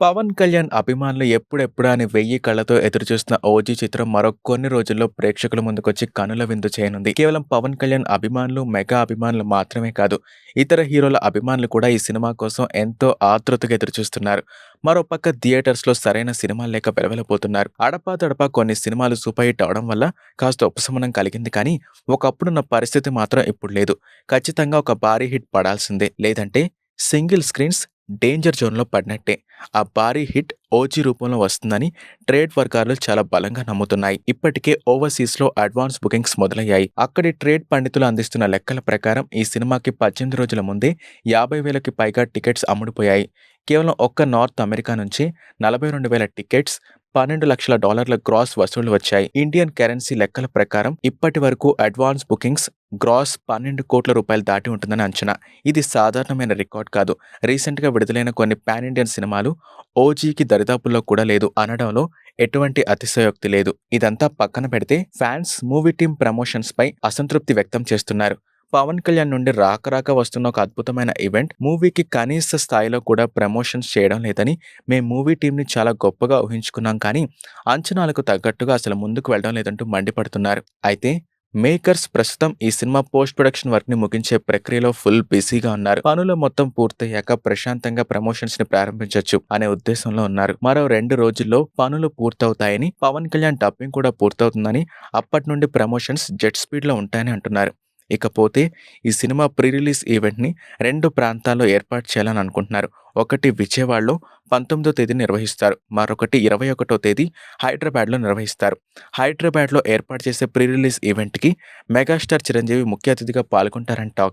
పవన్ కళ్యాణ్ అభిమానులు ఎప్పుడెప్పుడా అని వెయ్యి కళ్ళతో ఎదురుచూస్తున్న ఓజీ చిత్రం మరో కొన్ని రోజుల్లో ప్రేక్షకుల ముందుకొచ్చి కనుల విందు చేయనుంది. కేవలం పవన్ కళ్యాణ్ అభిమానులు మెగా అభిమానులు మాత్రమే కాదు ఇతర హీరోల అభిమానులు కూడా ఈ సినిమా కోసం ఎంతో ఆతృతగా ఎదురుచూస్తున్నారు మరోపక్క థియేటర్స్లో సరైన సినిమాలు లేక వెలవెలపోతున్నారు. అడపా తడపా కొన్ని సినిమాలు సూపర్ హిట్ అవడం వల్ల కాస్త ఉపశమనం కలిగింది కానీ ఒకప్పుడున్న పరిస్థితి మాత్రం ఇప్పుడు లేదు. ఖచ్చితంగా ఒక భారీ హిట్ పడాల్సిందే. లేదంటే సింగిల్ స్క్రీన్స్ డేంజర్ జోన్లో పడినట్టే. ఆ భారీ హిట్ ఓజీ రూపంలో వస్తుందని ట్రేడ్ వర్గాలు చాలా బలంగా నమ్ముతున్నాయి. ఇప్పటికే ఓవర్సీస్లో అడ్వాన్స్ బుకింగ్స్ మొదలయ్యాయి. అక్కడి ట్రేడ్ పండితులు అందిస్తున్న లెక్కల ప్రకారం ఈ సినిమాకి పద్దెనిమిది రోజుల ముందే యాభై వేలకి పైగా టికెట్స్ అమ్ముడుపోయాయి. కేవలం ఒక్క నార్త్ అమెరికా నుంచి నలభై రెండు వేల టికెట్స్ పన్నెండు లక్షల డాలర్ల గ్రాస్ వసూళ్ళు వచ్చాయి. ఇండియన్ కరెన్సీ లెక్కల ప్రకారం ఇప్పటి వరకు అడ్వాన్స్ బుకింగ్స్ గ్రాస్ పన్నెండు కోట్ల రూపాయలు దాటి ఉంటుందని అంచనా. ఇది సాధారణమైన రికార్డ్ కాదు. రీసెంట్గా విడుదలైన కొన్ని పాన్ ఇండియన్ సినిమాలు ఓజీకి దరిదాపుల్లో కూడా లేదు. అనడంలో ఎటువంటి అతిశయోక్తి లేదు. ఇదంతా పక్కన పెడితే ఫ్యాన్స్ మూవీ టీమ్ ప్రమోషన్స్ పై అసంతృప్తి వ్యక్తం చేస్తున్నారు. పవన్ కళ్యాణ్ నుండి రాక రాక వస్తున్న ఒక అద్భుతమైన ఈవెంట్ మూవీకి కనీస స్థాయిలో కూడా ప్రమోషన్స్ చేయడం లేదని మేము మూవీ టీంని చాలా గొప్పగా ఊహించుకున్నాం కానీ అంచనాలకు తగ్గట్టుగా అసలు ముందుకు వెళ్ళడం లేదంటూ మండిపడుతున్నారు. అయితే మేకర్స్ ప్రస్తుతం ఈ సినిమా పోస్ట్ ప్రొడక్షన్ వర్క్ని ముగించే ప్రక్రియలో ఫుల్ బిజీగా ఉన్నారు. పనులు మొత్తం పూర్తయ్యాక ప్రశాంతంగా ప్రమోషన్స్ని ప్రారంభించవచ్చు అనే ఉద్దేశంలో ఉన్నారు. మరో రెండు రోజుల్లో పనులు పూర్తవుతాయని పవన్ కళ్యాణ్ డబ్బింగ్ కూడా పూర్తవుతుందని అప్పటి నుండి ప్రమోషన్స్ జెట్ స్పీడ్లో ఉంటాయని అంటున్నారు. ఇకపోతే ఈ సినిమా ప్రీ రిలీజ్ ఈవెంట్ని రెండు ప్రాంతాల్లో ఏర్పాటు చేయాలని అనుకుంటున్నారు. ఒకటి విజయవాడలో పంతొమ్మిదో తేదీ నిర్వహిస్తారు. మరొకటి ఇరవై ఒకటో తేదీ హైదరాబాద్లో నిర్వహిస్తారు. హైదరాబాద్లో ఏర్పాటు చేసే ప్రీ రిలీజ్ ఈవెంట్కి మెగాస్టార్ చిరంజీవి ముఖ్య అతిథిగా పాల్గొంటారని టాక్